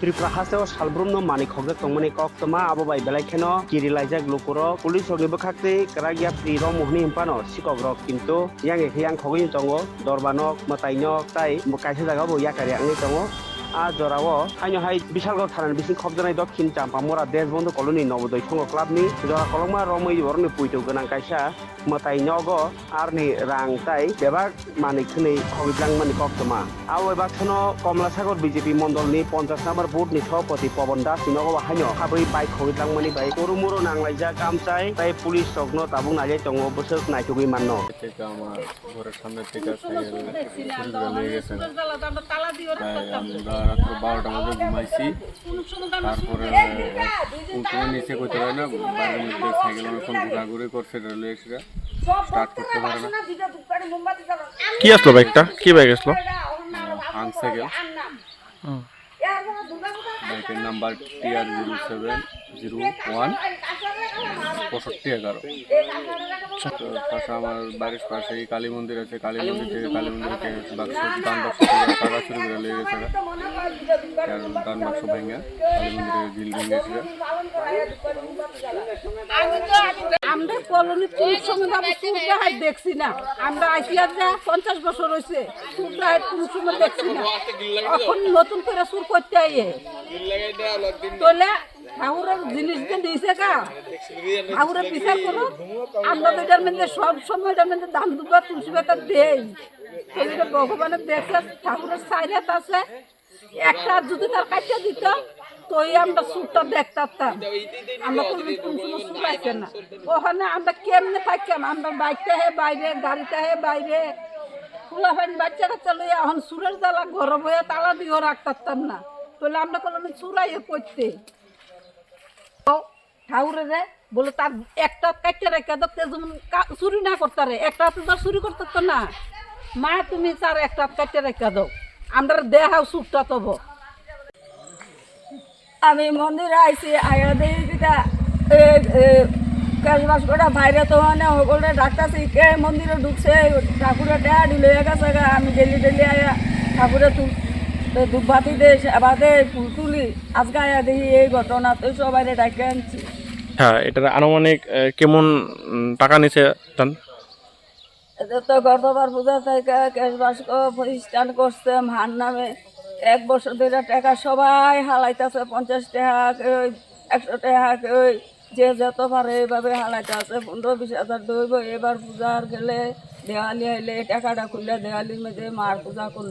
ত্রিপুরা হাসেও সালব্রুমনো মানিক tongmani kok toma abo bai belai kheno kiri laijak lukuro pulis rokni bwkhakti krakya pri ro mohni himpano sikok rok কিন্তু yang ekhe yang khogoi tongo dorbanok matainok tai kaisa jaga bo yakari angi a jorao haino hai Bishalgarh থানার বিসিং খবজানাই দক্ষিণ Champamora Deshbandhu colony Nabodaya Sangha ক্লাবনি জরা কলমা রমৈ বরনি পুইতো গোনাं কাইসা। মতাই নগ আর ni rang tai bebak manik khini khogiblang mani koktoma আও এবার খনো কমলাসাগর বিজেপি মন্ডলনি পঞ্চাশ নম্বর বুথনি সভাপতি পবন দাস নগব হাইনো। হাবৈ বাইক খগিতlang mani bai kurumuro nanglaija kamchai tai police রগ্ন তাবুং নাইজাই tongo বসক থেকে আমার ঘরের সামনে থেকে করে আমরা রাত্র বারোটার মধ্যে ঘুমাইছি। তারপরে উঠে নিচে করতে পারে না বাড়ির মধ্যে সাইকেল অনেকক্ষণ ঘোরাঘুরি করছে রেলওয়ে এসে স্টার্ট করতে পারে না। কি আসলো বাইকটা? কি বাইক আসলো? হাং সাইকেল বাইকের number TR zero seven zero one পঁয়ষট্টি এগারো। পাশে আমার বাড়ির পাশেই কালী মন্দির আছে কালী মন্দির থেকে কালী মন্দির থেকে দান বাক্স টাকা চুরি করে লেগে গেছে দান বাক্স ভেঙে কালী মন্দিরে গিল ভেঙে আমরা কলোনি কোন সময় আমি সূর্যাহাট দেখছি না আমরা আসিয়া যা পঞ্চাশ বছর হয়েছে সূর্যাহাট কোন সময় দেখছি না এখন নতুন করে সুর করতে আইয়ে তোলে ঠাকুরের জিনিস যে দিয়েছে কা ঠাকুরের বিচার করো। আমরা তো এটার মধ্যে সব সময় এটার মধ্যে দাম দুবা তুলসী পাতা দেই। তো এটা ভগবানের দেখছে ঠাকুরের সাইরাত আছে। একটা যদি তার কাটিয়ে দিত তোই আমরা সুরটা দেখতাম। আমরা কোনো কোন সময় সুর পাইছে না। ওখানে আমরা কেমনে থাকতাম? আমরা বাইকটা হে বাইরে গাড়িটা হে বাইরে। খোলা ফাইন বাচ্চা কাচ্চা লইয়া এখন সুরের জ্বালা গরম হয়ে তালা দিয়েও রাখতাম না। তাহলে আমরা কোনো চুরাইয়ে পড়তে। ঠাউরে রে বলে তার একটা কাটতে রেখে দেখতে যেমন চুরি না করতে রে একটা হাতে তো আর চুরি করতে তো না মা, তুমি তার একটা কাটতে রেখে দাও, আমরা দেহাও সুপটা তব আমি মন্দিরে আইছি, আয়া দেখি কিটা কাজবাস করা বাইরে তো মানে সকলে ডাক্তারছি কে মন্দিরে ঢুকছে, ঠাকুরের দেয়া দিলে গেছে। আমি ডেলি ডেলি আয়া ঠাকুরের ধূপবাতি দে সেবা দে ফুল তুলি, আজকে আয়া দেখি এই ঘটনা, তো সবাই ডাকে আনছি হ্যাঁ এটার আনুমানিক কেমন টাকা জান? এদের তো গতবার পূজা থেকে কেশবাস প্রতিষ্ঠান করছে মার নামে এক বছর ধরে টাকা সবাই হালাইতেছে, পঞ্চাশ টাকা কেউ একশো টাকা কেউ যে যত পারে এইভাবে হালাইতে পনেরো বিশ হাজার দইব এবার পূজার গেলে দেওয়ালি আইলে টাকাটা খুললে দেওয়ালির মধ্যে মার পূজা করলে।